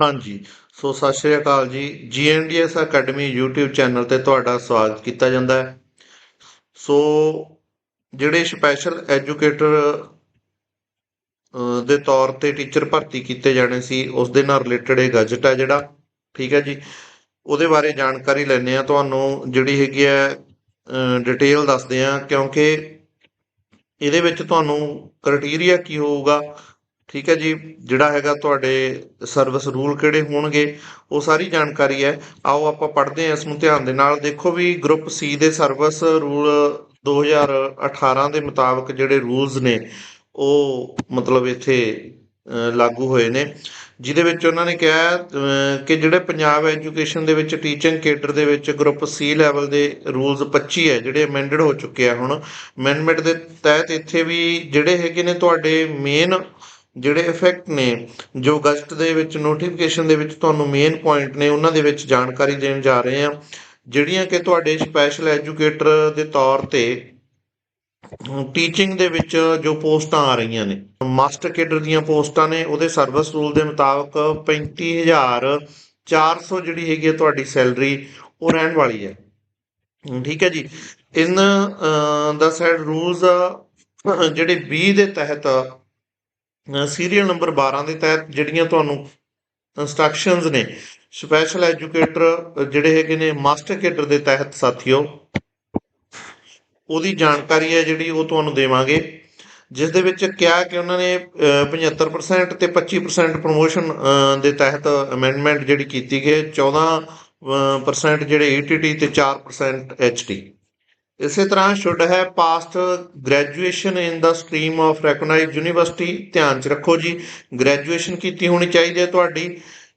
ਹਾਂਜੀ। ਸੋ ਸਤਿ ਸ਼੍ਰੀ ਅਕਾਲ ਜੀ। ਜੀਐਨਡੀਐਸ ਅਕੈਡਮੀ YouTube ਚੈਨਲ ਤੇ ਤੁਹਾਡਾ ਸਵਾਗਤ ਕੀਤਾ ਜਾਂਦਾ ਹੈ। ਸੋ ਜਿਹੜੇ ਸਪੈਸ਼ਲ ਐਜੂਕੇਟਰ ਦੇ ਤੌਰ ਤੇ ਟੀਚਰ ਭਰਤੀ ਕੀਤੇ ਜਾਣੇ ਸੀ ਉਸ ਦੇ ਨਾਲ ਰਿਲੇਟਡ ਇਹ ਗਜਟ ਹੈ ਜਿਹੜਾ। ਠੀਕ ਹੈ ਜੀ। ਉਹਦੇ ਬਾਰੇ ਜਾਣਕਾਰੀ ਲੈਣੇ ਆ ਤੁਹਾਨੂੰ ਜਿਹੜੀ ਹੈਗੀ ਹੈ ਡਿਟੇਲ ਦੱਸਦੇ ਆ ਕਿਉਂਕਿ ਇਹਦੇ ਵਿੱਚ ਤੁਹਾਨੂੰ ਕ੍ਰਾਈਟੇਰੀਆ ਕੀ ਹੋਊਗਾ ਠੀਕ ਹੈ ਜੀ, ਜਿਹੜਾ ਹੈਗਾ ਤੁਹਾਡੇ ਸਰਵਿਸ ਰੂਲ ਕਿਹੜੇ ਹੋਣਗੇ, ਉਹ ਸਾਰੀ ਜਾਣਕਾਰੀ ਹੈ। ਆਓ ਆਪਾਂ ਪੜ੍ਹਦੇ ਹਾਂ ਇਸ ਨੂੰ ਧਿਆਨ ਦੇ ਨਾਲ। ਦੇਖੋ ਵੀ ਗਰੁੱਪ ਸੀ ਦੇ ਸਰਵਿਸ ਰੂਲ 2018 ਦੇ ਮੁਤਾਬਕ ਜਿਹੜੇ ਰੂਲਸ ਨੇ, ਉਹ ਮਤਲਬ ਇੱਥੇ ਲਾਗੂ ਹੋਏ ਨੇ। ਜਿਹਦੇ ਵਿੱਚ ਉਹਨਾਂ ਨੇ ਕਿਹਾ ਕਿ ਜਿਹੜੇ ਪੰਜਾਬ ਐਜੂਕੇਸ਼ਨ ਦੇ ਵਿੱਚ ਟੀਚਿੰਗ ਕੇਡਰ ਦੇ ਵਿੱਚ ਗਰੁੱਪ ਸੀ ਲੈਵਲ ਦੇ ਰੂਲਸ 25 ਹੈ, ਜਿਹੜੇ ਅਮੈਂਡਡ ਹੋ ਚੁੱਕੇ ਆ ਹੁਣ। ਅਮੈਂਡਮੈਂਟ ਦੇ ਤਹਿਤ ਇੱਥੇ ਵੀ ਜਿਹੜੇ ਹੈਗੇ ਨੇ ਤੁਹਾਡੇ ਮੇਨ ਜਿਹੜੇ ਇਫੈਕਟ ਨੇ, ਜੋ ਅਗਸਤ ਦੇ ਵਿੱਚ ਨੋਟੀਫਿਕੇਸ਼ਨ ਦੇ ਵਿੱਚ ਤੁਹਾਨੂੰ ਮੇਨ ਪੁਆਇੰਟ ਨੇ, ਉਹਨਾਂ ਦੇ ਵਿੱਚ ਜਾਣਕਾਰੀ ਦੇਣ ਜਾ ਰਹੇ ਹਾਂ। ਜਿਹੜੀਆਂ ਕਿ ਤੁਹਾਡੇ ਸਪੈਸ਼ਲ ਐਜੂਕੇਟਰ ਦੇ ਤੌਰ ਤੇ ਟੀਚਿੰਗ ਦੇ ਵਿੱਚ ਜੋ ਪੋਸਟਾਂ ਆ ਰਹੀਆਂ ਨੇ ਮਾਸਟਰ ਕੇਡਰ ਦੀਆਂ ਪੋਸਟਾਂ ਨੇ, ਉਹਦੇ ਸਰਵਿਸ ਰੂਲ ਦੇ ਮੁਤਾਬਕ 35400 ਜਿਹੜੀ ਹੈਗੀ ਹੈ ਤੁਹਾਡੀ ਸੈਲਰੀ ਉਹ ਰਹਿਣ ਵਾਲੀ ਹੈ। ਠੀਕ ਹੈ ਜੀ। ਇਨ ਦਾ ਸੈਡ ਰੂਲਸ ਜਿਹੜੇ 20 ਦੇ ਤਹਿਤ ਸੀਰੀਅਲ ਨੰਬਰ 12 ਦੇ ਤਹਿਤ ਜਿਹੜੀਆਂ ਤੁਹਾਨੂੰ ਇੰਸਟਰਕਸ਼ਨਸ ਨੇ ਸਪੈਸ਼ਲ ਐਜੂਕੇਟਰ ਜਿਹੜੇ ਹੈਗੇ ਨੇ ਮਾਸਟਰ ਕੇਡਰ ਦੇ ਤਹਿਤ ਸਾਥੀਓ ਉਹਦੀ ਜਾਣਕਾਰੀ ਹੈ ਜਿਹੜੀ ਉਹ ਤੁਹਾਨੂੰ ਦੇਵਾਂਗੇ ਜਿਸ ਦੇ ਵਿੱਚ ਕਿਹਾ ਕਿ ਉਹਨਾਂ ਨੇ ਅਹ, 75% ਤੇ 25% ਪ੍ਰੋਮੋਸ਼ਨ ਦੇ ਤਹਿਤ ਅਮੈਂਡਮੈਂਟ ਜਿਹੜੀ ਕੀਤੀ ਗਈ 14% ਜਿਹੜੇ ETT ਤੇ 4% HT ਇਸੇ ਤਰ੍ਹਾਂ should have passed graduation in the stream of recognised university ਧਿਆਨ ਚ ਰੱਖੋ ਜੀ ਗ੍ਰੈਜੂਏਸ਼ਨ ਕੀਤੀ ਹੋਣੀ ਚਾਹੀਦੀ ਹੈ ਤੁਹਾਡੀ।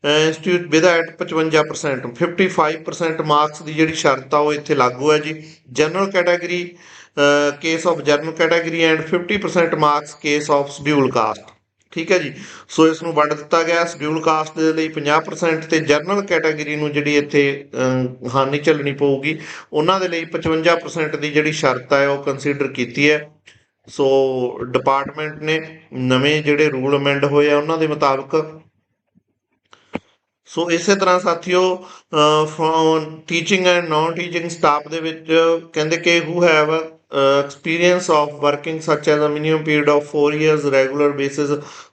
ਇੰਸਟੀਚਿਊਟ ਵਿਦ ਐਟ 55% 55% ਮਾਰਕਸ ਦੀ ਜਿਹੜੀ ਸ਼ਰਤ ਆ ਉਹ ਇੱਥੇ ਲਾਗੂ ਹੈ ਜੀ। General category case of general category and 50% marks case of schedule caste ਠੀਕ ਹੈ ਜੀ? ਸੋ ਇਸ ਨੂੰ ਵੰਡ ਦਿੱਤਾ ਗਿਆ। ਸ਼ਡਿਊਲ ਕਾਸਟ ਦੇ ਲਈ 50% ਤੇ ਜਨਰਲ ਕੈਟਾਗਰੀ ਨੂੰ ਜਿਹੜੀ ਇੱਥੇ ਹਾਨੀ ਚੱਲਣੀ ਪਊਗੀ, ਉਹਨਾਂ ਦੇ ਲਈ 55% ਦੀ ਜਿਹੜੀ ਸ਼ਰਤ ਹੈ, ਉਹ ਕੰਸੀਡਰ ਕੀਤੀ ਹੈ। ਸੋ ਡਿਪਾਰਟਮੈਂਟ ਨੇ ਨਵੇਂ ਜਿਹੜੇ ਰੂਲ ਅਮੈਂਡ ਹੋਏ ਆ, ਉਹਨਾਂ ਦੇ ਮੁਤਾਬਕ। ਸੋ ਇਸੇ ਤਰ੍ਹਾਂ ਸਾਥੀਓ from teaching and non teaching staff ਦੇ ਵਿੱਚ ਕਹਿੰਦੇ ਕਿ who have experience of working such as a minimum period of 4 years regular basis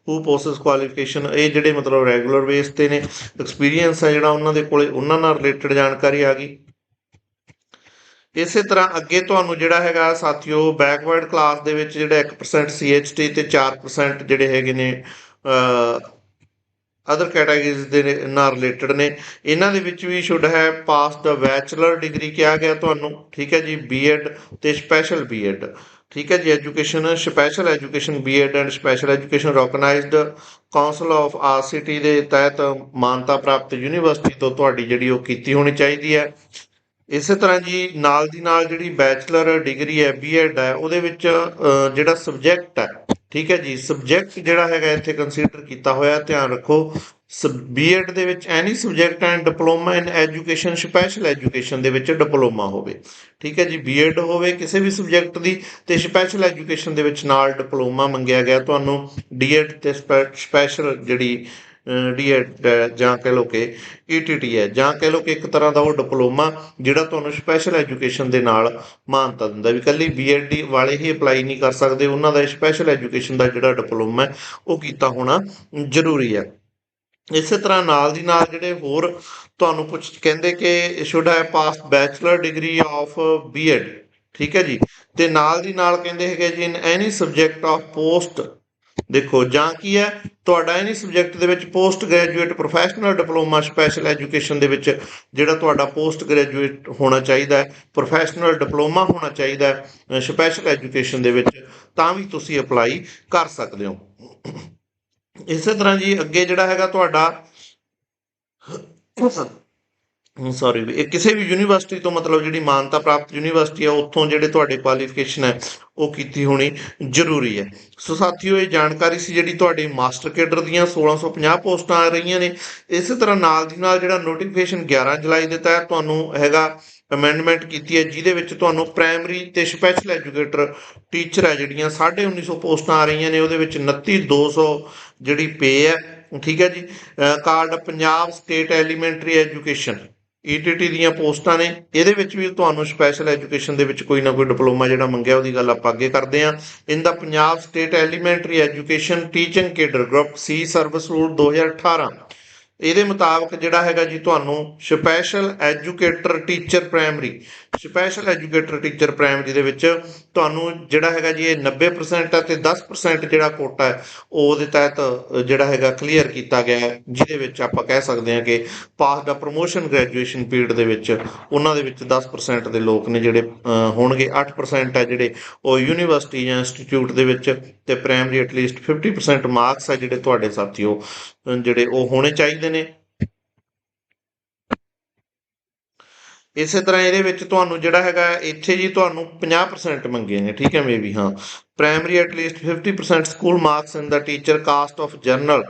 who possess qualification ਇਹ ਜਿਹੜੇ ਮਤਲਬ ਰੈਗੂਲਰ ਬੇਸ ਤੇ ਨੇ ਐਕਸਪੀਰੀਅੰਸ ਹੈ ਜਿਹੜਾ ਉਹਨਾਂ ਦੇ ਕੋਲੇ, ਉਹਨਾਂ ਨਾਲ ਰਿਲੇਟਡ ਜਾਣਕਾਰੀ ਆ ਗਈ। ਇਸੇ ਤਰ੍ਹਾਂ ਅੱਗੇ ਤੁਹਾਨੂੰ ਜਿਹੜਾ ਹੈਗਾ ਸਾਥੀਓ ਬੈਕਵਰਡ ਕਲਾਸ ਦੇ ਵਿੱਚ ਜਿਹੜਾ 1% CHT ਤੇ 4% ਜਿਹੜੇ ਹੈਗੇ ਨੇ ਅਦਰ ਕੈਟਾਗਰੀਜ਼ ਦੇ ਨਾਲ ਰਿਲੇਟਡ ਨੇ। ਇਹਨਾਂ ਦੇ ਵਿੱਚ ਵੀ ਸ਼ੁੱਡ ਹੈ ਪਾਸ ਦਾ ਬੈਚਲਰ ਡਿਗਰੀ ਕਿਹਾ ਗਿਆ ਤੁਹਾਨੂੰ। ਠੀਕ ਹੈ ਜੀ ਬੀਐਡ ਤੇ ਸਪੈਸ਼ਲ ਬੀਐਡ ਠੀਕ ਹੈ ਜੀ education special education BEd and special education recognised council of RCT ਦੇ ਤਹਿਤ ਮਾਨਤਾ ਪ੍ਰਾਪਤ ਯੂਨੀਵਰਸਿਟੀ ਤੋਂ ਤੁਹਾਡੀ ਜਿਹੜੀ ਉਹ ਕੀਤੀ ਹੋਣੀ ਚਾਹੀਦੀ ਹੈ। ਇਸੇ ਤਰ੍ਹਾਂ ਜੀ, ਨਾਲ ਦੀ ਨਾਲ ਜਿਹੜੀ ਬੈਚਲਰ ਡਿਗਰੀ ਹੈ ਬੀਐਡ ਹੈ, ਉਹਦੇ ਵਿੱਚ ਜਿਹੜਾ ਸਬਜੈਕਟ ਹੈ, ਠੀਕ ਹੈ ਜੀ ਸਬਜੈਕਟ ਜਿਹੜਾ ਹੈਗਾ ਇੱਥੇ ਕੰਸੀਡਰ ਕੀਤਾ ਹੋਇਆ, ਧਿਆਨ ਰੱਖੋ ਬੀਐਡ ਦੇ ਵਿੱਚ any subject and diploma in education special education ਦੇ ਵਿੱਚ ਡਿਪਲੋਮਾ ਹੋਵੇ, ਠੀਕ ਹੈ ਜੀ ਬੀਐਡ ਹੋਵੇ ਕਿਸੇ ਵੀ ਸਬਜੈਕਟ ਦੀ, ਤੇ ਸਪੈਸ਼ਲ ਐਜੂਕੇਸ਼ਨ ਦੇ ਵਿੱਚ ਨਾਲ ਡਿਪਲੋਮਾ ਮੰਗਿਆ ਗਿਆ ਤੁਹਾਨੂੰ ਡੀਐਡ ਤੇ ਸਪੈਸ਼ਲ ਜਿਹੜੀ ਡੀਐਡ ਜਾਂ ਕਹਿ ਲਓ ਕਿ ਈਟੀਟੀ ਹੈ। ਜਾਂ ਕਹਿ ਲਓ ਕਿ ਇੱਕ ਤਰ੍ਹਾਂ ਦਾ ਉਹ ਡਿਪਲੋਮਾ ਜਿਹੜਾ ਤੁਹਾਨੂੰ ਸਪੈਸ਼ਲ ਐਜੂਕੇਸ਼ਨ ਦੇ ਨਾਲ ਮਾਨਤਾ ਦਿੰਦਾ ਵੀ ਕੱਲੀ ਬੀਐਡ ਵਾਲੇ ਹੀ ਅਪਲਾਈ ਨਹੀਂ ਕਰ ਸਕਦੇ, ਉਹਨਾਂ ਦਾ ਸਪੈਸ਼ਲ ਐਜੂਕੇਸ਼ਨ ਦਾ ਜਿਹੜਾ ਡਿਪਲੋਮਾ ਹੈ, ਉਹ ਕੀਤਾ ਹੋਣਾ ਜ਼ਰੂਰੀ ਹੈ। ਇਸੇ ਤਰ੍ਹਾਂ ਨਾਲ ਦੀ ਨਾਲ ਜਿਹੜੇ ਹੋਰ ਤੁਹਾਨੂੰ ਪੁੱਛ ਕਹਿੰਦੇ ਕਿ ਸ਼ੁੱਡ ਹੈ pass bachelor degree of BEd ਠੀਕ ਹੈ ਜੀ। ਤੇ ਨਾਲ ਦੀ ਨਾਲ ਕਹਿੰਦੇ ਹੈਗੇ ਜੀ in any subject of post ਦੇਖੋ, ਜਾਂ ਕੀ ਹੈ, ਤੁਹਾਡਾ ਐਨੀ ਸਬਜੈਕਟ ਦੇ ਵਿੱਚ post graduate professional diploma special education ਦੇ ਵਿੱਚ ਜਿਹੜਾ ਤੁਹਾਡਾ ਪੋਸਟ ਗ੍ਰੈਜੂਏਟ ਹੋਣਾ ਚਾਹੀਦਾ ਹੈ ਪ੍ਰੋਫੈਸ਼ਨਲ ਡਿਪਲੋਮਾ ਹੋਣਾ ਚਾਹੀਦਾ ਹੈ ਸਪੈਸ਼ਲ ਐਜੂਕੇਸ਼ਨ ਦੇ ਵਿੱਚ, ਤਾਂ ਵੀ ਤੁਸੀਂ ਅਪਲਾਈ ਕਰ ਸਕਦੇ ਹੋ। ਇਸੇ ਤਰ੍ਹਾਂ ਜੀ, ਅੱਗੇ ਜਿਹੜਾ ਹੈਗਾ ਤੁਹਾਡਾ ਸੌਰੀ ਇਹ ਕਿਸੇ ਵੀ ਯੂਨੀਵਰਸਿਟੀ ਤੋਂ ਮਤਲਬ ਜਿਹੜੀ ਮਾਨਤਾ ਪ੍ਰਾਪਤ ਯੂਨੀਵਰਸਿਟੀ ਆ, ਉੱਥੋਂ ਜਿਹੜੇ ਤੁਹਾਡੇ ਕੁਆਲੀਫਿਕੇਸ਼ਨ ਹੈ, ਉਹ ਕੀਤੀ ਹੋਣੀ ਜ਼ਰੂਰੀ ਹੈ। ਸੋ ਸਾਥੀਓ, ਇਹ ਜਾਣਕਾਰੀ ਸੀ ਜਿਹੜੀ ਤੁਹਾਡੀ ਮਾਸਟਰ ਕੇਡਰ ਦੀਆਂ 1650 ਪੋਸਟਾਂ ਆ ਰਹੀਆਂ ਨੇ। ਇਸੇ ਤਰ੍ਹਾਂ ਨਾਲ ਦੀ ਨਾਲ ਜਿਹੜਾ ਨੋਟੀਫਿਕੇਸ਼ਨ 11 ਜੁਲਾਈ ਦੇ ਤਹਿਤ ਤੁਹਾਨੂੰ ਹੈਗਾ ਅਮੈਂਡਮੈਂਟ ਕੀਤੀ ਹੈ, ਜਿਹਦੇ ਵਿੱਚ ਤੁਹਾਨੂੰ ਪ੍ਰਾਇਮਰੀ ਤੇ ਸਪੈਸ਼ਲ ਐਜੂਕੇਟਰ ਟੀਚਰ ਹੈ ਜਿਹੜੀਆਂ 1950 ਪੋਸਟਾਂ ਆ ਰਹੀਆਂ ਨੇ, ਉਹਦੇ ਵਿੱਚ 29200 ਜਿਹੜੀ ਪੇ ਹੈ, ਠੀਕ ਹੈ ਜੀ। Card Punjab state elementary education ETT ਦੀਆਂ ਪੋਸਟਾਂ ਨੇ, ਇਹਦੇ ਵਿੱਚ ਵੀ ਤੁਹਾਨੂੰ ਸਪੈਸ਼ਲ ਐਜੂਕੇਸ਼ਨ ਦੇ ਵਿੱਚ ਕੋਈ ਨਾ ਕੋਈ ਡਿਪਲੋਮਾ ਜਿਹੜਾ ਮੰਗਿਆ, ਉਹਦੀ ਗੱਲ ਆਪਾਂ ਅੱਗੇ ਕਰਦੇ ਹਾਂ। In the Punjab state elementary education teaching cadre group C service rule 2018 ਇਹਦੇ ਮੁਤਾਬਕ ਜਿਹੜਾ ਹੈਗਾ ਜੀ ਤੁਹਾਨੂੰ special educator teacher primary special educator teacher primary ਦੇ ਵਿੱਚ ਤੁਹਾਨੂੰ ਜਿਹੜਾ ਹੈਗਾ ਜੀ ਇਹ 90% ਹੈ ਤੇ 10% ਜਿਹੜਾ ਕੋਟਾ ਹੈ ਉਹ ਉਹਦੇ ਤਹਿਤ ਜਿਹੜਾ ਹੈਗਾ ਕਲੀਅਰ ਕੀਤਾ ਗਿਆ ਹੈ ਜਿਹਦੇ ਵਿੱਚ ਆਪਾਂ ਕਹਿ ਸਕਦੇ ਹਾਂ ਕਿ ਪਾਸ ਦਾ ਪ੍ਰੋਮੋਸ਼ਨ ਗ੍ਰੈਜੂਏਸ਼ਨ ਪੀਰੀਅਡ ਦੇ ਵਿੱਚ ਉਹਨਾਂ ਦੇ ਵਿੱਚ 10% ਦੇ ਲੋਕ ਨੇ ਜਿਹੜੇ ਹੋਣਗੇ 8% ਹੈ ਜਿਹੜੇ ਉਹ ਯੂਨੀਵਰਸਿਟੀ ਜਾਂ ਇੰਸਟੀਚਿਊਟ ਦੇ ਵਿੱਚ ਤੇ ਪ੍ਰਾਇਮਰੀ ਐਟਲੀਸਟ 50% ਮਾਰਕਸ ਹੈ ਜਿਹੜੇ ਤੁਹਾਡੇ ਸਾਥੀਓ। ਅ, ਜਿਹੜੇ ਉਹ ਹੋਣੇ ਚਾਹੀਦੇ ਨੇ। ਇਸੇ ਤਰ੍ਹਾਂ ਇਹਦੇ ਵਿੱਚ ਤੁਹਾਨੂੰ ਜਿਹੜਾ ਹੈਗਾ, ਇੱਥੇ ਜੀ ਤੁਹਾਨੂੰ 50% ਮੰਗੇ ਨੇ, ਠੀਕ ਹੈ ਮੇਬੀ ਹਾਂ। Primary at least 50% school marks in the teacher caste of general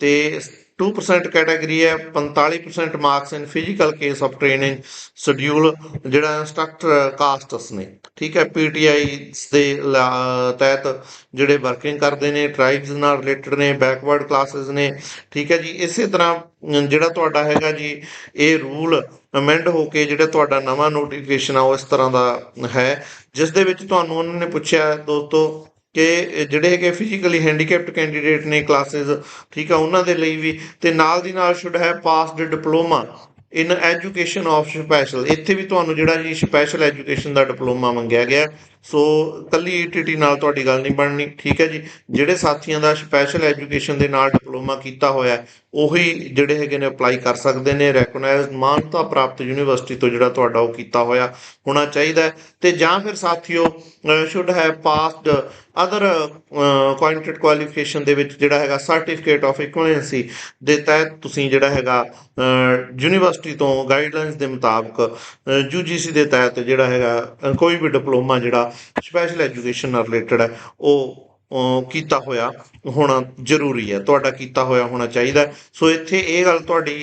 ਤੇ 2% ਕੈਟਾਗਰੀ ਹੈ 45% marks in physical case of training schedule ਜਿਹੜਾ ਇੰਸਟ੍ਰਕਟਰ ਕਾਸਟਸ ਨੇ। ਠੀਕ ਹੈ ਪੀਟੀਆਈ ਦੇ ਲਾ- ਤਹਿਤ ਜਿਹੜੇ ਵਰਕਿੰਗ ਕਰਦੇ ਨੇ ਟ੍ਰਾਈਬਸ ਨਾਲ ਰਿਲੇਟਡ ਨੇ ਬੈਕਵਰਡ ਕਲਾਸਿਸ ਨੇ। ਠੀਕ ਹੈ ਜੀ, ਇਸੇ ਤਰ੍ਹਾਂ ਜਿਹੜਾ ਤੁਹਾਡਾ ਹੈਗਾ ਜੀ, ਇਹ ਰੂਲ ਅਮੈਂਡ ਹੋ ਕੇ ਜਿਹੜਾ ਤੁਹਾਡਾ ਨਵਾਂ ਨੋਟੀਫਿਕੇਸ਼ਨ ਆ, ਉਹ ਇਸ ਤਰ੍ਹਾਂ ਦਾ ਹੈ। ਜਿਸ ਦੇ ਵਿੱਚ ਤੁਹਾਨੂੰ ਉਹਨਾਂ ਨੇ ਪੁੱਛਿਆ, ਦੋਸਤੋ ਕਿ ਜਿਹੜੇ ਹੈਗੇ ਫਿਜ਼ੀਕਲੀ ਹੈਂਡੀਕੈਪਟ ਕੈਂਡੀਡੇਟ ਨੇ ਕਲਾਸਿਸ ਠੀਕ ਆ, ਉਹਨਾਂ ਦੇ ਲਈ ਵੀ ਤੇ ਨਾਲ ਦੀ ਨਾਲ ਸ਼ੁੱਡ ਹੈ passed diploma in education of special ਇੱਥੇ ਵੀ ਤੁਹਾਨੂੰ ਜਿਹੜਾ ਜੀ ਸਪੈਸ਼ਲ ਐਜੂਕੇਸ਼ਨ ਦਾ ਡਿਪਲੋਮਾ ਮੰਗਿਆ ਗਿਆ। ਸੋ ਕੱਲੀ ਈਟੀਟੀ ਨਾਲ ਤੁਹਾਡੀ ਗੱਲ ਨਹੀਂ ਬਣਨੀ ਠੀਕ ਹੈ ਜੀ? ਜਿਹੜੇ ਸਾਥੀਆਂ ਦਾ ਸਪੈਸ਼ਲ ਐਜੂਕੇਸ਼ਨ ਦੇ ਨਾਲ ਡਿਪਲੋਮਾ ਕੀਤਾ ਹੋਇਆ ਹੈ, ਉਹੀ ਜਿਹੜੇ ਹੈਗੇ ਨੇ ਅਪਲਾਈ ਕਰ ਸਕਦੇ ਨੇ ਰੈਕਗਨਾਈਜ਼ਡ ਮਾਨਤਾ ਪ੍ਰਾਪਤ ਯੂਨੀਵਰਸਿਟੀ ਤੋਂ ਜਿਹੜਾ ਤੁਹਾਡਾ ਉਹ ਕੀਤਾ ਹੋਇਆ ਹੋਣਾ ਚਾਹੀਦਾ ਹੈ। ਤੇ ਜਾਂ ਫਿਰ ਸਾਥੀਓ ਸ਼ੁੱਡ ਹੈ ਪਾਸਡ ਅਦਰ ਕੁਆਂਟੀਟੇਟ ਕੁਆਲੀਫਿਕੇਸ਼ਨ ਦੇ ਵਿੱਚ ਜਿਹੜਾ ਹੈਗਾ ਸਰਟੀਫਿਕੇਟ ਆਫ ਇਕੁਇਵਲੈਂਸੀ ਦੇ ਤਹਿਤ ਤੁਸੀਂ ਜਿਹੜਾ ਹੈਗਾ ਯੂਨੀਵਰਸਿਟੀ ਤੋਂ ਗਾਈਡਲਾਈਨਸ ਦੇ ਮੁਤਾਬਕ ਯੂਜੀਸੀ ਦੇ ਤਹਿਤ ਜਿਹੜਾ ਹੈਗਾ ਕੋਈ ਵੀ ਡਿਪਲੋਮਾ ਜਿਹੜਾ ਸਪੈਸ਼ਲ ਐਜੂਕੇਸ਼ਨ ਨਾਲ ਰਿਲੇਟਡ ਹੈ, ਉਹ ਕੀਤਾ ਹੋਇਆ ਹੋਣਾ ਜ਼ਰੂਰੀ ਹੈ, ਤੁਹਾਡਾ ਕੀਤਾ ਹੋਇਆ ਹੋਣਾ ਚਾਹੀਦਾ ਸੋ ਇੱਥੇ ਇਹ ਗੱਲ ਤੁਹਾਡੀ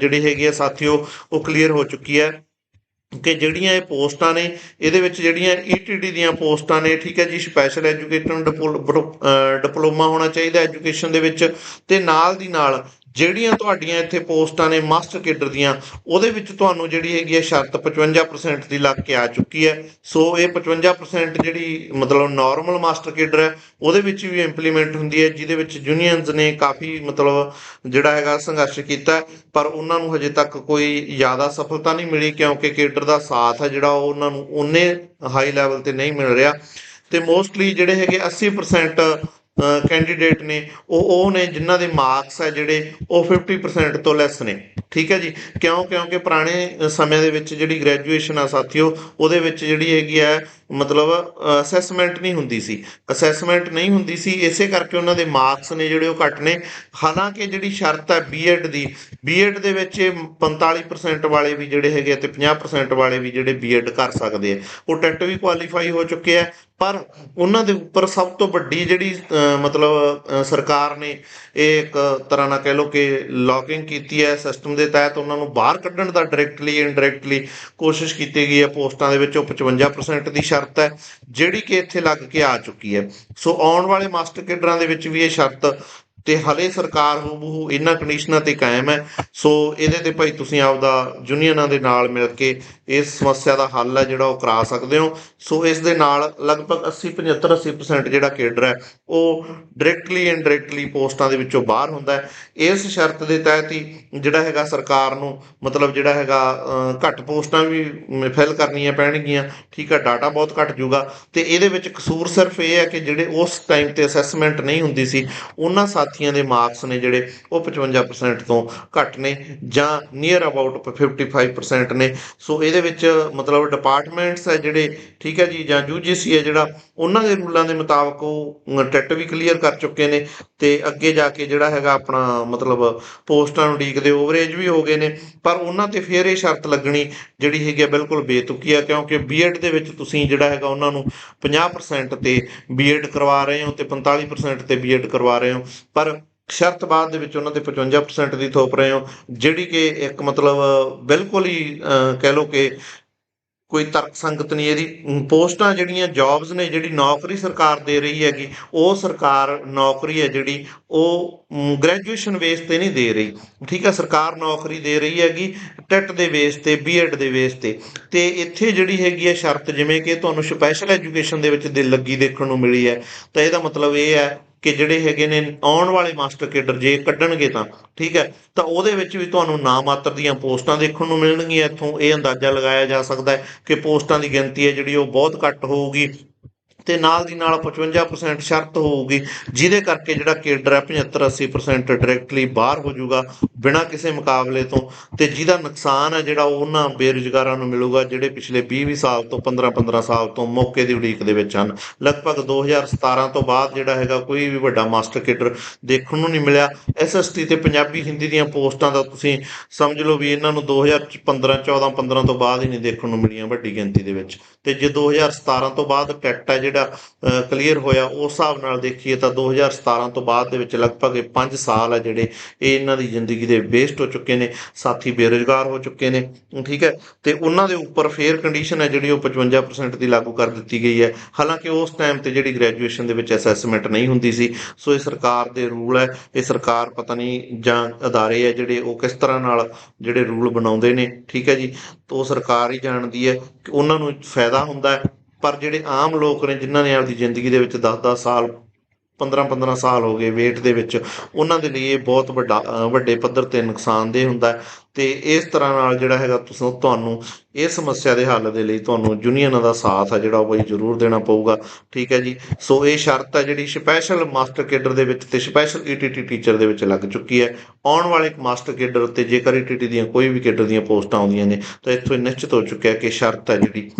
ਜਿਹੜੀ ਹੈਗੀ ਹੈ ਸਾਥੀਓ, ਉਹ ਕਲੀਅਰ ਹੋ ਚੁੱਕੀ ਹੈ ਕਿ ਜਿਹੜੀਆਂ ਇਹ ਪੋਸਟਾਂ ਨੇ, ਇਹਦੇ ਵਿੱਚ ਜਿਹੜੀਆਂ ਈਟੀਟੀ ਦੀਆਂ ਪੋਸਟਾਂ ਨੇ, ਠੀਕ ਹੈ ਜੀ ਸਪੈਸ਼ਲ ਐਜੂਕੇਟਰ ਡਿਪਲੋਮਾ ਹੋਣਾ ਚਾਹੀਦਾ ਐਜੂਕੇਸ਼ਨ ਦੇ ਵਿੱਚ ਤੇ ਨਾਲ ਦੀ ਨਾਲ ਜਿਹੜੀਆਂ ਤੁਹਾਡੀਆਂ ਇੱਥੇ ਪੋਸਟਾਂ ਨੇ ਮਾਸਟਰ ਕੇਡਰ ਦੀਆਂ, ਉਹਦੇ ਵਿੱਚ ਤੁਹਾਨੂੰ ਜਿਹੜੀ ਹੈਗੀ ਹੈ ਸ਼ਰਤ 55% ਦੀ ਲੱਗ ਕੇ ਆ ਚੁੱਕੀ ਹੈ। ਸੋ ਇਹ 55% ਜਿਹੜੀ ਮਤਲਬ ਨਾਰਮਲ ਮਾਸਟਰ ਕੇਡਰ ਹੈ, ਉਹਦੇ ਵਿੱਚ ਵੀ ਇੰਪਲੀਮੈਂਟ ਹੁੰਦੀ ਹੈ, ਜਿਹਦੇ ਵਿੱਚ ਯੂਨੀਅਨਸ ਨੇ ਕਾਫੀ ਮਤਲਬ ਜਿਹੜਾ ਹੈਗਾ ਸੰਘਰਸ਼ ਕੀਤਾ ਪਰ ਉਹਨਾਂ ਨੂੰ ਹਜੇ ਤੱਕ ਕੋਈ ਜ਼ਿਆਦਾ ਸਫਲਤਾ ਨਹੀਂ ਮਿਲੀ, ਕਿਉਂਕਿ ਕੇਡਰ ਦਾ ਸਾਥ ਹੈ ਜਿਹੜਾ, ਉਹ ਉਹਨਾਂ ਨੂੰ ਉਹਨੇ ਹਾਈ ਲੈਵਲ ਤੇ ਨਹੀਂ ਮਿਲ ਰਿਹਾ। ਤੇ ਮੋਸਟਲੀ ਜਿਹੜੇ ਹੈਗੇ 80% ਕੈਂਡੀਡੇਟ ਨੇ, ਉਹ ਉਹ ਨੇ ਜਿਨ੍ਹਾਂ ਦੇ ਮਾਰਕਸ ਹੈ ਜਿਹੜੇ, ਉਹ 50% ਤੋਂ ਲੈਸ ਨੇ। ਠੀਕ ਹੈ ਜੀ? ਕਿਉਂ? ਕਿਉਂਕਿ ਪੁਰਾਣੇ ਸਮੇਂ ਦੇ ਵਿੱਚ ਜਿਹੜੀ ਗ੍ਰੈਜੂਏਸ਼ਨ ਆ ਸਾਥੀਓ, ਉਹਦੇ ਵਿੱਚ ਜਿਹੜੀ ਹੈਗੀ ਹੈ ਮਤਲਬ ਅਸੈਸਮੈਂਟ ਨਹੀਂ ਹੁੰਦੀ ਸੀ। ਅਸੈਸਮੈਂਟ ਨਹੀਂ ਹੁੰਦੀ ਸੀ, ਇਸੇ ਕਰਕੇ ਉਹਨਾਂ ਦੇ ਮਾਰਕਸ ਨੇ ਜਿਹੜੇ ਉਹ ਘੱਟ ਨੇ। ਹਾਲਾਂਕਿ ਜਿਹੜੀ ਸ਼ਰਤ ਹੈ ਬੀਐਡ ਦੀ ਬੀਐਡ ਦੇ ਵਿੱਚ ਇਹ 45% ਵਾਲੇ ਵੀ ਜਿਹੜੇ ਹੈਗੇ ਆ ਤੇ 50% ਵਾਲੇ ਵੀ ਜਿਹੜੇ ਬੀਐਡ ਕਰ ਸਕਦੇ ਆ। ਉਹ ਟੈਟ ਵੀ ਕੁਆਲੀਫਾਈ ਹੋ ਚੁੱਕੇ ਆ, ਪਰ ਉਹਨਾਂ ਦੇ ਉੱਪਰ ਸਭ ਤੋਂ ਵੱਡੀ ਜਿਹੜੀ ਮਤਲਬ ਸਰਕਾਰ ਨੇ ਇਹ ਇੱਕ ਤਰ੍ਹਾਂ ਨਾਲ ਕਹਿ ਲਓ ਕਿ ਲੌਕਿੰਗ ਕੀਤੀ ਹੈ। ਸਿਸਟਮ ਦੇ ਤਹਿਤ ਉਹਨਾਂ ਨੂੰ ਬਾਹਰ ਕੱਢਣ ਦਾ ਡਾਇਰੈਕਟਲੀ ਇਨਡਾਇਰੈਕਟਲੀ ਕੋਸ਼ਿਸ਼ ਕੀਤੀ ਗਈ ਹੈ। ਪੋਸਟਾਂ ਦੇ ਵਿੱਚ ਉਹ 55% ਦੀ ਸ਼ਰਤ ਹੈ, ਜਿਹੜੀ ਕਿ ਇੱਥੇ ਲੱਗ ਕੇ ਆ ਚੁੱਕੀ ਹੈ। ਸੋ ਆਉਣ ਵਾਲੇ ਮਾਸਟਰ ਕੇਡਰਾਂ ਦੇ ਵਿੱਚ ਵੀ ਇਹ ਸ਼ਰਤ ਤੇ ਹਲੇ ਸਰਕਾਰ ਹੂਬਹੂ ਇਹਨਾਂ ਕੰਡੀਸ਼ਨਾਂ ਤੇ ਕਾਇਮ ਹੈ। ਸੋ ਇਹਦੇ ਤੇ ਭਾਈ ਤੁਸੀਂ ਆਪਦਾ ਯੂਨੀਅਨਾਂ ਦੇ ਨਾਲ ਮਿਲ ਕੇ ਇਸ ਸਮੱਸਿਆ ਦਾ ਹੱਲ ਹੈ ਜਿਹੜਾ ਉਹ ਕਰਾ ਸਕਦੇ ਹੋ। ਸੋ ਇਸ ਦੇ ਨਾਲ ਲਗਭਗ 80 75 80% ਜਿਹੜਾ ਕੇਡਰ ਹੈ, ਉਹ ਡਾਇਰੈਕਟਲੀ ਇਨਡਾਇਰੈਕਟਲੀ ਪੋਸਟਾਂ ਦੇ ਵਿੱਚੋਂ ਬਾਹਰ ਹੁੰਦਾ ਹੈ। ਇਸ ਸ਼ਰਤ ਦੇ ਤਹਿਤ ਹੀ ਜਿਹੜਾ ਹੈਗਾ ਸਰਕਾਰ ਨੂੰ ਮਤਲਬ ਜਿਹੜਾ ਹੈਗਾ ਘੱਟ ਪੋਸਟਾਂ ਵੀ ਫਿਲ ਕਰਨੀਆਂ ਪੈਣਗੀਆਂ। ਠੀਕ ਹੈ, ਡਾਟਾ ਬਹੁਤ ਘੱਟ ਜੂਗਾ। ਤੇ ਇਹਦੇ ਵਿੱਚ ਕਸੂਰ ਸਿਰਫ ਇਹ ਹੈ ਕਿ ਜਿਹੜੇ ਉਸ ਟਾਈਮ ਤੇ ਅਸੈਸਮੈਂਟ ਨਹੀਂ ਹੁੰਦੀ ਸੀ, ਉਹਨਾਂ ਸਾਥੀਆਂ ਦੇ ਮਾਰਕਸ ਨੇ ਜਿਹੜੇ ਉਹ 55% ਤੋਂ ਘੱਟ ਨੇ ਜਾਂ ਨੀਅਰ ਅਬਾਊਟ 55% ਨੇ। ਸੋ ਇਹਦੇ ਵਿੱਚ ਮਤਲਬ ਡਿਪਾਰਟਮੈਂਟਸ ਹੈ ਜਿਹੜੇ, ਠੀਕ ਹੈ ਜੀ, ਜਾਂ ਯੂਜੀਸੀ ਹੈ ਜਿਹੜਾ, ਉਹਨਾਂ ਦੇ ਰੂਲਾਂ ਦੇ ਮੁਤਾਬਕ ਉਹ ਟੈਟ ਵੀ ਕਲੀਅਰ ਕਰ ਚੁੱਕੇ ਨੇ ਤੇ ਅੱਗੇ ਜਾ ਕੇ ਜਿਹੜਾ ਹੈਗਾ ਆਪਣਾ ਮਤਲਬ ਪੋਸਟਾਂ ਨੂੰ ਡੀਕਦੇ ਓਵਰੇਜ ਵੀ ਹੋ ਗਏ ਨੇ। ਪਰ ਉਹਨਾਂ ਤੇ ਫੇਰ ਇਹ ਸ਼ਰਤ ਲੱਗਣੀ ਜਿਹੜੀ ਹੈਗੀ ਆ ਬਿਲਕੁਲ ਬੇਤੁਕੀ ਆ, ਕਿਉਂਕਿ ਬੀਐਡ ਦੇ ਵਿੱਚ ਤੁਸੀਂ ਜਿਹੜਾ ਹੈਗਾ ਉਹਨਾਂ ਨੂੰ 50% ਤੇ ਬੀਐਡ ਕਰਵਾ ਰਹੇ ਹੋ ਤੇ 45% ਤੇ ਬੀਐਡ ਕਰਵਾ ਰਹੇ ਹੋ। ਪਰ ਸ਼ਰਤ ਬਾਅਦ ਦੇ ਵਿੱਚ ਉਹਨਾਂ ਤੇ 55% ਦੀ ਥੋਪ ਰਹੇ ਹੋ, ਜਿਹੜੀ ਕਿ ਇੱਕ ਮਤਲਬ ਬਿਲਕੁਲ ਹੀ ਕਹਿ ਲਓ ਕਿ ਕੋਈ ਤਰਕ ਸੰਗਤ ਨਹੀਂ ਇਹਦੀ ਪੋਸਟਾਂ ਜਿਹੜੀਆਂ ਜੌਬਸ ਨੇ, ਜਿਹੜੀ ਨੌਕਰੀ ਸਰਕਾਰ ਦੇ ਰਹੀ ਹੈਗੀ, ਉਹ ਸਰਕਾਰ ਨੌਕਰੀ ਹੈ ਜਿਹੜੀ, ਉਹ ਗ੍ਰੈਜੂਏਸ਼ਨ ਬੇਸ ਤੇ ਨਹੀਂ ਦੇ ਰਹੀ। ਠੀਕ ਹੈ, ਸਰਕਾਰ ਨੌਕਰੀ ਦੇ ਰਹੀ ਹੈਗੀ, ਟੈਟ ਦੇ ਬੇਸ ਤੇ ਬੀਐਡ ਦੇ ਬੇਸ ਤੇ। ਤੇ ਇੱਥੇ ਜਿਹੜੀ ਹੈਗੀ ਹੈ ਸ਼ਰਤ, ਜਿਵੇਂ ਕਿ ਤੁਹਾਨੂੰ ਸਪੈਸ਼ਲ ਐਜੂਕੇਸ਼ਨ ਦੇ ਵਿੱਚ ਦੇ ਲੱਗੀ ਦੇਖਣ ਨੂੰ ਮਿਲੀ ਹੈ, ਤਾਂ ਇਹਦਾ ਮਤਲਬ ਇਹ ਹੈ ਕਿ ਜਿਹੜੇ ਹੈਗੇ ਨੇ ਆਉਣ ਵਾਲੇ ਮਾਸਟਰ ਕੇਡਰ ਜੇ ਕੱਢਣਗੇ ਤਾਂ, ਠੀਕ ਹੈ? ਤਾਂ ਉਹਦੇ ਵਿੱਚ ਵੀ ਤੁਹਾਨੂੰ ਨਾ ਮਾਤਰ ਦੀਆਂ ਪੋਸਟਾਂ ਦੇਖਣ ਨੂੰ ਮਿਲਣਗੀਆਂ। ਇੱਥੋਂ ਇਹ ਅੰਦਾਜ਼ਾ ਲਗਾਇਆ ਜਾ ਸਕਦਾ ਹੈ ਕਿ ਪੋਸਟਾਂ ਦੀ ਗਿਣਤੀ ਹੈ ਜਿਹੜੀ ਉਹ ਬਹੁਤ ਘੱਟ ਹੋਊਗੀ। ਤੇ ਨਾਲ ਦੀ ਨਾਲ 55% ਸ਼ਰਤ ਹੋਊਗੀ, ਜਿਹਦੇ ਕਰਕੇ ਜਿਹੜਾ ਕੇਡਰ ਹੈ 75 80% ਡਾਇਰੈਕਟਲੀ ਬਾਹਰ ਹੋ ਜਾਊਗਾ, ਬਿਨਾਂ ਕਿਸੇ ਮੁਕਾਬਲੇ ਤੋਂ, ਤੇ ਜਿਹਦਾ ਨੁਕਸਾਨ ਹੈ ਜਿਹੜਾ ਉਹ ਉਹਨਾਂ ਬੇਰੁਜ਼ਗਾਰਾਂ ਨੂੰ ਮਿਲੂਗਾ, ਜਿਹੜੇ ਪਿਛਲੇ 20 20 ਸਾਲ ਤੋਂ 15 15 ਸਾਲ ਤੋਂ ਮੌਕੇ ਦੀ ਉਡੀਕ ਦੇ ਵਿੱਚ ਹਨ। ਲਗਭਗ 2017 ਤੋਂ ਬਾਅਦ ਜਿਹੜਾ ਹੈਗਾ ਕੋਈ ਵੀ ਵੱਡਾ ਮਾਸਟਰ ਕੇਡਰ ਦੇਖਣ ਨੂੰ ਨਹੀਂ ਮਿਲਿਆ। ਐਸਐਸਟੀ ਤੇ ਪੰਜਾਬੀ ਹਿੰਦੀ ਦੀਆਂ ਪੋਸਟਾਂ ਦਾ ਤੁਸੀਂ ਸਮਝ ਲਓ ਵੀ ਇਹਨਾਂ ਨੂੰ 2015 14 15 ਤੋਂ ਬਾਅਦ ਹੀ ਨਹੀਂ ਦੇਖਣ ਨੂੰ ਮਿਲੀਆਂ ਵੱਡੀ ਗਿਣਤੀ ਦੇ ਵਿੱਚ। ਤੇ ਜੇ 2017 ਤੋਂ ਬਾਅਦ ਟੈਟ ਹੈ ਜਿਹੜਾ ਕਲੀਅਰ ਹੋਇਆ, ਉਸ ਹਿਸਾਬ ਨਾਲ ਦੇਖੀਏ ਤਾਂ 2017 ਤੋਂ ਬਾਅਦ ਦੇ ਵਿੱਚ ਲਗਭਗ ਇਹ 5 ਸਾਲ ਹੈ ਜਿਹੜੇ ਇਹ ਇਹਨਾਂ ਦੀ ਜ਼ਿੰਦਗੀ ਦੇ ਵੇਸਟ ਹੋ ਚੁੱਕੇ ਨੇ, ਸਾਥੀ ਬੇਰੁਜ਼ਗਾਰ ਹੋ ਚੁੱਕੇ ਨੇ, ਠੀਕ ਹੈ? ਤੇ ਉਹਨਾਂ ਦੇ ਉੱਪਰ ਫੇਅਰ ਕੰਡੀਸ਼ਨ ਹੈ ਜਿਹੜੀ ਉਹ 55% ਦੀ ਲਾਗੂ ਕਰ ਦਿੱਤੀ ਗਈ ਹੈ। ਹਾਲਾਂਕਿ ਉਸ ਟਾਈਮ ਤੇ ਜਿਹੜੀ ਗ੍ਰੈਜੂਏਸ਼ਨ ਦੇ ਵਿੱਚ ਅਸੈਸਮੈਂਟ ਨਹੀਂ ਹੁੰਦੀ ਸੀ, ਸੋ ਇਹ ਸਰਕਾਰ ਦੇ ਰੂਲ ਹੈ, ਇਹ ਸਰਕਾਰ ਪਤਾ ਨਹੀਂ ਜਾਂ ਅਦਾਰੇ ਹੈ ਜਿਹੜੇ ਉਹ ਕਿਸ ਤਰ੍ਹਾਂ ਨਾਲ ਜਿਹੜੇ ਰੂਲ ਬਣਾਉਂਦੇ ਨੇ, ਠੀਕ ਹੈ ਜੀ? ਤਾਂ ਉਹ ਸਰਕਾਰ ਹੀ ਜਾਣਦੀ ਹੈ ਕਿ ਉਹਨਾਂ ਨੂੰ ਫਾਇਦਾ ਹੁੰਦਾ ਹੈ ਪਰ ਜਿਹੜੇ ਆਮ ਲੋਕ ਨੇ ਜਿਨ੍ਹਾਂ ਨੇ ਆਪਦੀ ਜ਼ਿੰਦਗੀ ਦੇ ਵਿੱਚ 10-10 ਸਾਲ 15-15 ਸਾਲ ਹੋ ਗਏ ਵੇਟ ਦੇ ਵਿੱਚ ਉਹਨਾਂ ਦੇ ਲਈ ਇਹ ਬਹੁਤ ਵੱਡਾ ਅ, ਵੱਡੇ ਪੱਧਰ ਤੇ ਨੁਕਸਾਨਦੇਹ ਹੁੰਦਾ ਹੈ। ਤੇ ਇਸ ਤਰ੍ਹਾਂ ਨਾਲ ਜਿਹੜਾ ਹੈਗਾ ਤੁਸੀਂ ਤੁਹਾਨੂੰ ਇਹ ਸਮੱਸਿਆ ਦੇ ਹੱਲ ਦੇ ਲਈ ਤੁਹਾਨੂੰ ਯੂਨੀਅਨਾਂ ਦਾ ਸਾਥ ਹੈ ਜਿਹੜਾ ਉਹ ਬਈ ਜ਼ਰੂਰ ਦੇਣਾ ਪਊਗਾ। ਠੀਕ ਹੈ ਜੀ? ਸੋ ਇਹ ਸ਼ਰਤ ਹੈ ਜਿਹੜੀ ਸਪੈਸ਼ਲ ਮਾਸਟਰ ਕੇਡਰ ਦੇ ਵਿੱਚ ਤੇ ਸਪੈਸ਼ਲ ਈਟੀਟੀ ਟੀਚਰ ਦੇ ਵਿੱਚ ਲੱਗ ਚੁੱਕੀ ਹੈ। ਆਉਣ ਵਾਲੇ ਮਾਸਟਰ ਕੇਡਰ ਤੇ ਜੇਕਰ ਈਟੀਟੀ ਦੀਆਂ ਕੋਈ ਵੀ ਕੇਡਰ ਦੀਆਂ ਪੋਸਟਾਂ ਆਉਂਦੀਆਂ ਨੇ, ਤਾਂ ਇੱਥੋਂ ਇਹ ਨਿਸ਼ਚਿਤ ਹੋ ਚੁੱਕਿਆ ਕਿ ਸ਼ਰਤ ਹੈ ਜਿਹੜੀ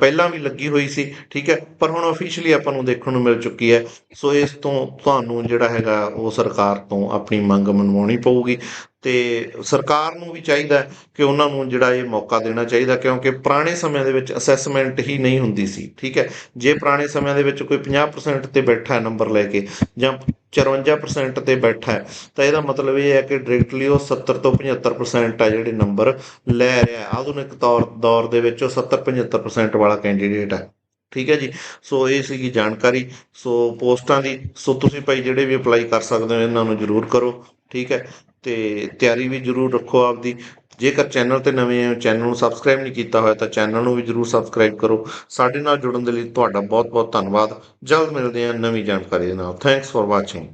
ਪਹਿਲਾਂ ਵੀ ਲੱਗੀ ਹੋਈ ਸੀ। ਠੀਕ ਹੈ? ਪਰ ਹੁਣ ਅਫੀਸ਼ੀਅਲੀ ਆਪਾਂ ਨੂੰ ਦੇਖਣ ਨੂੰ ਮਿਲ ਚੁੱਕੀ ਹੈ। ਸੋ ਇਸ ਤੋਂ ਤੁਹਾਨੂੰ ਜਿਹੜਾ ਹੈਗਾ ਉਹ ਸਰਕਾਰ ਤੋਂ ਆਪਣੀ ਮੰਗ ਮਨਵਾਉਣੀ ਪਊਗੀ। ਤੇ ਸਰਕਾਰ ਨੂੰ ਵੀ ਚਾਹੀਦਾ ਕਿ ਉਹਨਾਂ ਨੂੰ ਜਿਹੜਾ ਇਹ ਮੌਕਾ ਦੇਣਾ ਚਾਹੀਦਾ। ਕਿਉਂਕਿ ਪੁਰਾਣੇ ਸਮਿਆਂ ਦੇ ਵਿੱਚ ਅਸੈਸਮੈਂਟ ਹੀ ਨਹੀਂ ਹੁੰਦੀ ਸੀ, ਠੀਕ ਹੈ? ਜੇ ਪੁਰਾਣੇ ਸਮਿਆਂ ਦੇ ਵਿੱਚ ਕੋਈ 50% ਤੇ ਬੈਠਾ ਹੈ ਨੰਬਰ ਲੈ ਕੇ ਜਾਂ 54% ਤੇ ਬੈਠਾ ਹੈ, ਤਾਂ ਇਹਦਾ ਮਤਲਬ ਇਹ ਹੈ ਕਿ ਡਾਇਰੈਕਟਲੀ ਉਹ 70 ਤੋਂ 75% ਆ ਜਿਹੜੇ ਨੰਬਰ ਲੈ ਰਿਹਾ ਆਧੁਨਿਕ ਤੌਰ, ਦੌਰ ਦੇ ਵਿੱਚ ਉਹ 70 75% ਵਾਲਾ ਕੈਂਡੀਡੇਟ ਹੈ, ਠੀਕ ਹੈ ਜੀ? ਸੋ ਇਹ ਸੀਗੀ ਜਾਣਕਾਰੀ, ਸੋ ਪੋਸਟਾਂ ਦੀ, ਸੋ ਤੁਸੀਂ ਭਾਈ ਜਿਹੜੇ ਵੀ ਅਪਲਾਈ ਕਰ ਸਕਦੇ ਹੋ, ਇਹਨਾਂ ਨੂੰ ਜ਼ਰੂਰ ਕਰੋ, ਠੀਕ ਹੈ? ਤੇ ਤਿਆਰੀ ਵੀ ਜ਼ਰੂਰ ਰੱਖੋ ਆਪਦੀ। ਜੇਕਰ ਚੈਨਲ ਤੇ ਨਵੇਂ ਹੋ ਚੈਨਲ ਨੂੰ ਸਬਸਕ੍ਰਾਈਬ ਨਹੀਂ ਕੀਤਾ ਹੋਇਆ ਤਾਂ ਚੈਨਲ ਨੂੰ ਵੀ ਜ਼ਰੂਰ ਸਬਸਕ੍ਰਾਈਬ ਕਰੋ। ਸਾਡੇ ਨਾਲ ਜੁੜਨ ਦੇ ਲਈ ਤੁਹਾਡਾ ਬਹੁਤ ਬਹੁਤ ਧੰਨਵਾਦ। ਜਲਦ ਮਿਲਦੇ ਹਾਂ ਨਵੀਂ ਜਾਣਕਾਰੀ ਦੇ ਨਾਲ। Thanks for watching